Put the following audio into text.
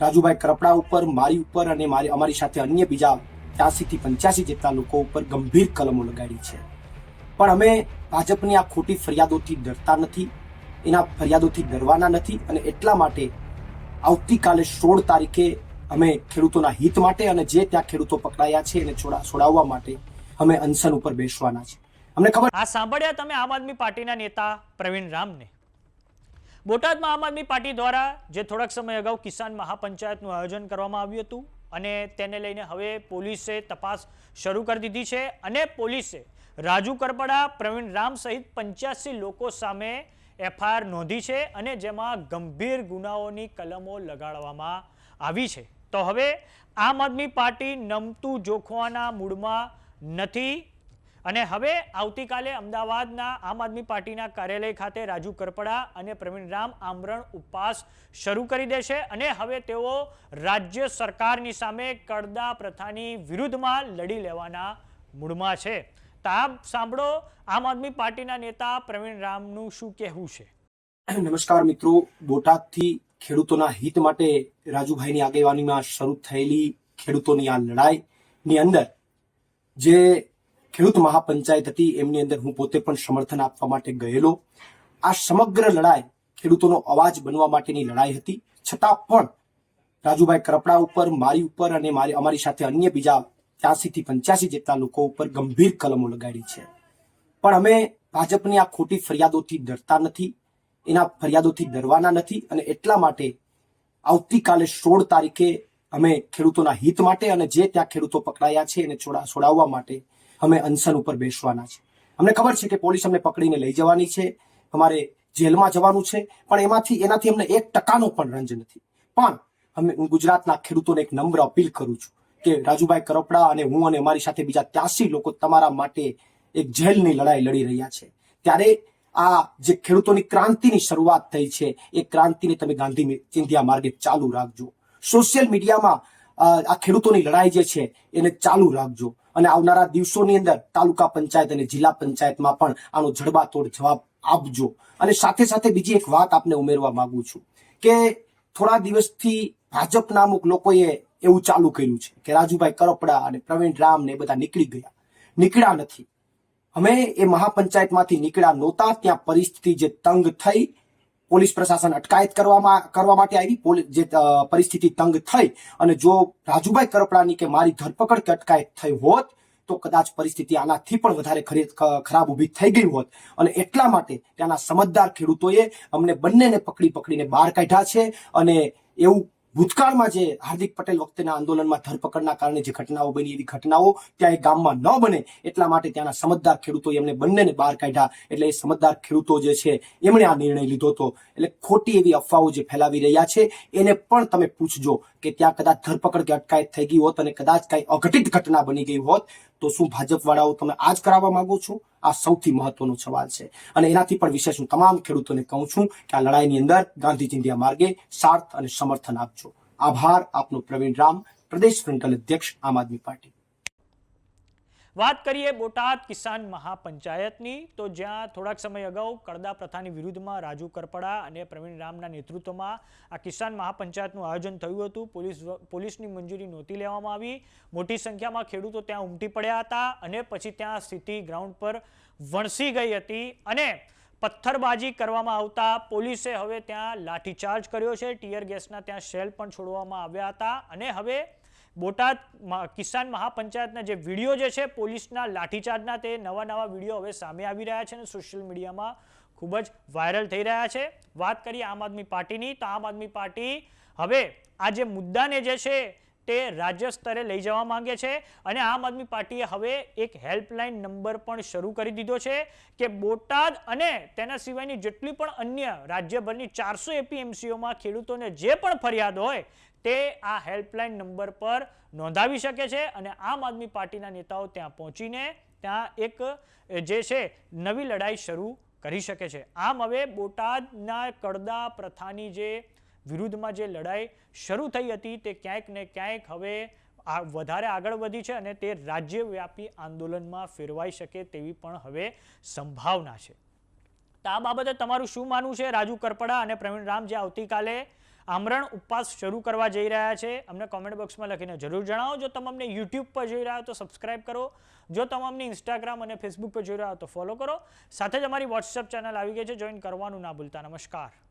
રાજુભાઈ કરપડા ઉપર, મારી ઉપર અને મારી અમારી સાથે અન્ય બીજા ત્યાસી થી પંચ્યાસી જેટલા લોકો ઉપર ગંભીર કલમો લગાડી છે. પણ અમે ભાજપની આ ખોટી ફરિયાદોથી ડરતા નથી, એના ફરિયાદોથી ડરવાના નથી અને એટલા માટે આવતીકાલે સોળ તારીખે અમે ખેડૂતોના હિત માટે અને જે ત્યાં ખેડૂતો પકડાયા છે એને છોડા છોડાવવા માટે અમે અનશન ઉપર બેસવાના છે અમને ખબર આ સાંભળ્યા તમે આમ આદમી પાર્ટીના નેતા પ્રવીણ રામને? બોટાદમાં આમ આદમી પાર્ટી દ્વારા જે થોડાક સમય અગાઉ કિસાન મહાપંચાયતનું આયોજન કરવામાં આવ્યું હતું અને તેને લઈને હવે પોલીસે તપાસ શરૂ કરી દીધી છે અને પોલીસે રાજુ કરપડા, પ્રવીણ રામ સહિત પંચ્યાસી લોકો સામે એફઆઈઆર નોંધી છે અને જેમાં ગંભીર ગુનાઓની કલમો લગાડવામાં આવી છે. તો હવે આમ આદમી પાર્ટી નમતું જોખવાના મૂડમાં નથી અને હવે આવતીકાલે અમદાવાદના આમ આદમી પાર્ટીના કાર્યાલય ખાતે રાજુ કરપડા અને પ્રવીણ રામ આમરણ ઉપવાસ શરૂ કરી દેશે અને હવે તેઓ રાજ્ય સરકારની સામે કડદા પ્રથાની વિરુદ્ધમાં લડી લેવાના મૂડમાં છે. તાપ સાંભળો આમ આદમી પાર્ટીના નેતા પ્રવીણ રામનું શું કહેવું છે? નમસ્કાર મિત્રો. બોટાદથી ખેડૂતોના હિત માટે રાજુભાઈની આગેવાનીમાં શરૂ થયેલી ખેડૂતોની આ લડાઈની અંદર જે ખેડૂત મહાપંચાયત હતી. એમની અંદર હું પોતે પણ સમર્થન આપવા માટે ગયેલો. આ સમગ્ર લડાઈ ખેડૂતોનો અવાજ બનવા માટેની લડાઈ હતી. છતાં પણ રાજુભાઈ કરપડા ઉપર, મારી ઉપર અને મારી, અમારી સાથે અન્ય બીજા ત્યાંસી થી પંચ્યાસી જેટલા લોકો ઉપર ગંભીર કલમો લગાડી છે. પણ અમે ભાજપની આ ખોટી ફરિયાદોથી ડરતા નથી. એના ફરિયાદોથી ડરવાના નથી અને એટલા માટે આવતીકાલે સોળ તારીખે અમે ખેડૂતોના હિત માટે અને જે ત્યાં ખેડૂતો પકડાયા છે એને છોડા, છોડાવવા માટે અમે અનશન ઉપર બેસવાના છે. અમને ખબર છે કે પોલીસ અમને પકડીને લઈ જવાની છે, અમારે જેલમાં જવાનું છે, પણ એમાંથી, એનાથી અમને એક ટકાનો પણ રંજ નથી. પણ અમે, હું ગુજરાતના ખેડૂતોને એક નમ્ર અપીલ કરું છું કે રાજુભાઈ કરપડા અને હું અને અમારી સાથે બીજા ત્યાસી લોકો તમારા માટે એક જેલની લડાઈ લડી રહ્યા છે. ત્યારે આ જે ખેડૂતોની ક્રાંતિની શરૂઆત થઈ છે, એ ક્રાંતિને તમે ગાંધી ચિંધ્યા માર્ગે ચાલુ રાખજો. સોશિયલ મીડિયામાં આ ખેડૂતોની લડાઈ જે છે, એને ચાલુ રાખજો. અને આવનારા દિવસોની અંદર તાલુકા પંચાયત અને જિલ્લા પંચાયતમાં પણ આનો જડબાતોડ જવાબ આપજો. અને સાથે સાથે બીજી એક વાત આપને ઉમેરવા માંગુ છું કે થોડા દિવસથી ભાજપના અમુક લોકોએ એવું ચાલુ કર્યું છે કે રાજુભાઈ કરપડા અને પ્રવીણ રામ ને બધા નીકળી ગયા. નીકળ્યા નથી. અમે એ મહાપંચાયતમાંથી નીકળ્યા નહોતા, ત્યાં પરિસ્થિતિ જે તંગ થઈ પોલીસ પ્રશાસન અટકાયત કરવામાં, કરવા માટે આવી જે પરિસ્થિતિ તંગ થઈ અને જો રાજુભાઈ કરપડાની કે મારી ધરપકડ કે અટકાયત થઈ હોત, તો કદાચ પરિસ્થિતિ આનાથી પણ વધારે ખરી- ખરાબ ઊભી થઈ ગઈ હોત. અને એટલા માટે ત્યાંના સમજદાર ખેડૂતોએ અમને બંનેને પકડી પકડીને બહાર કાઢ્યા છે અને એવું ભૂતકાળમાં જે હાર્દિક પટેલ વખતેના આંદોલનમાં ધરપકડના કારણે જે ઘટનાઓ બની એવી ઘટનાઓ ત્યાં એ ગામમાં ન બને એટલા માટે ત્યાંના સમજદાર ખેડૂતો એમને બંનેને બહાર કાઢ્યા. એટલે એ સમજદાર ખેડૂતો જે છે, એમણે આ નિર્ણય લીધો હતો. એટલે ખોટી એવી અફવાઓ જે ફેલાવી રહ્યા છે, એને પણ તમે પૂછજો કે ત્યાં કદાચ ધરપકડ કે અટકાયત થઈ ગઈ હોત અને કદાચ કઈ અઘટિત ઘટના બની ગઈ હોત. તો શું ભાજપ વાળાઓ તમે આજ કરાવવા માંગો છો? આ સૌથી મહત્વનો સવાલ છે. અને એનાથી પણ વિશેષ હું તમામ ખેડૂતોને કહું છું કે આ લડાઈની અંદર ગાંધી ચિંધ્યા માર્ગે સાર્થ અને સમર્થન આપજો. આભાર આપનો પ્રવીણ રામ, પ્રદેશ ફ્રન્ટલ અધ્યક્ષ, આમ આદમી પાર્ટી. વાત કરીએ બોટાદ કિસાન મહાપંચાયતની, તો જ્યાં થોડાક સમય અગાઉ કડદા પ્રથાની વિરુદ્ધમાં રાજુ કરપડા અને પ્રવીણ રામના નેતૃત્વમાં આ કિસાન મહાપંચાયતનું આયોજન થયું હતું. પોલીસ પોલીસની મંજૂરી નહોતી લેવામાં આવી. મોટી સંખ્યામાં ખેડૂતો ત્યાં ઉમટી પડ્યા હતા અને પછી ત્યાં સ્થિતિ ગ્રાઉન્ડ પર વણસી ગઈ હતી અને પથ્થરબાજી કરવામાં આવતા પોલીસે હવે ત્યાં લાઠીચાર્જ કર્યો છે. ટીયર ગેસના ત્યાં શેલ પણ છોડવામાં આવ્યા હતા અને હવે બોટાદ કિસાન મહાપંચાયતના જે વીડિયો જે છે, પોલીસના લાઠીચાર્જના તે નવા નવા વીડિયો હવે સામે આવી રહ્યા છે અને સોશિયલ મીડિયામાં ખૂબ જ વાયરલ થઈ રહ્યા છે. વાત કરીએ આમ આદમી પાર્ટીની, તો આમ આદમી પાર્ટી હવે આ જે મુદ્દાને જે છે તે રાજ્ય સ્તરે લઈ જવા માંગે છે અને આમ આદમી પાર્ટીએ હવે એક હેલ્પલાઇન નંબર પણ શરૂ કરી દીધો છે કે બોટાદ અને તેના સિવાયની જેટલી પણ અન્ય રાજ્યભરની ચારસો એપીએમસીઓમાં ખેડૂતોને જે પણ ફરિયાદ હોય તે આ હેલ્પલાઇન નંબર પર નોંધાવી શકે છે અને આમ આદમી પાર્ટીના નેતાઓ ત્યાં પહોંચીને ત્યાં એક જે છે, નવી લડાઈ શરૂ કરી શકે છે. આમ હવે બોટાદના કડદા પ્રથાની જે વિરુદ્ધમાં જે લડાઈ શરૂ થઈ હતી તે ક્યાંક ને ક્યાંક હવે આ વધારે આગળ વધી છે અને તે રાજ્યવ્યાપી આંદોલનમાં ફેરવાઈ શકે તેવી પણ હવે સંભાવના છે. તો આ બાબતે તમારું શું માનવું છે? રાજુ કરપડા અને પ્રવીણ રામ જે આવતીકાલે આમરણ ઉપવાસ શરૂ કરવા જઈ રહ્યા છે. અમને કોમેન્ટ બોક્સમાં લખીને જરૂર જણાવો. જો તમે યુટ્યુબ પર જોઈ રહ્યા હો તો સબસ્ક્રાઇબ કરો. જો તમે ઇન્સ્ટાગ્રામ અને ફેસબુક પર જોઈ રહ્યા હો તો ફોલો કરો. સાથે જ અમારી વોટ્સએપ ચેનલ આવી ગઈ છે. જોઈન કરવાનું ના ભૂલતા. નમસ્કાર.